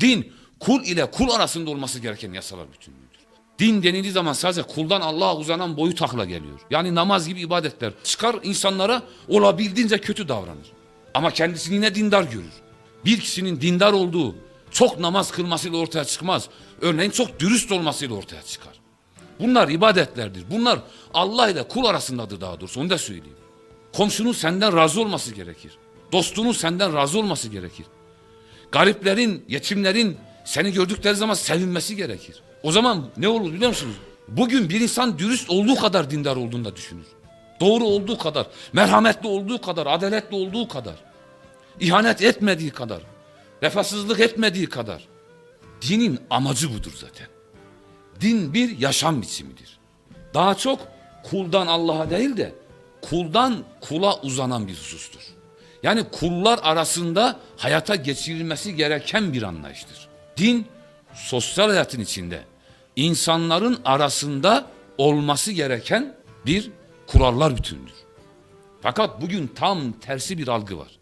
Din kul ile kul arasında olması gereken yasalar bütünlüğüdür. Din denildiği zaman sadece kuldan Allah'a uzanan boyu takla geliyor. Yani namaz gibi ibadetler çıkar insanlara olabildiğince kötü davranır. Ama kendisini yine dindar görür. Bir kişinin dindar olduğu çok namaz kılmasıyla ortaya çıkmaz. Örneğin çok dürüst olmasıyla ortaya çıkar. Bunlar ibadetlerdir. Bunlar Allah ile kul arasındadır daha doğrusu onu da söyleyeyim. Komşunun senden razı olması gerekir. Dostunun senden razı olması gerekir. Gariplerin, yetimlerin seni gördükleri zaman sevinmesi gerekir. O zaman ne olur biliyor musunuz? Bugün bir insan dürüst olduğu kadar dindar olduğunu da düşünür. Doğru olduğu kadar, merhametli olduğu kadar, adaletli olduğu kadar, ihanet etmediği kadar, vefasızlık etmediği kadar. Dinin amacı budur zaten. Din bir yaşam biçimidir. Daha çok kuldan Allah'a değil de kuldan kula uzanan bir husustur. Yani kullar arasında hayata geçirilmesi gereken bir anlayıştır. Din sosyal hayatın içinde insanların arasında olması gereken bir kurallar bütündür. Fakat bugün tam tersi bir algı var.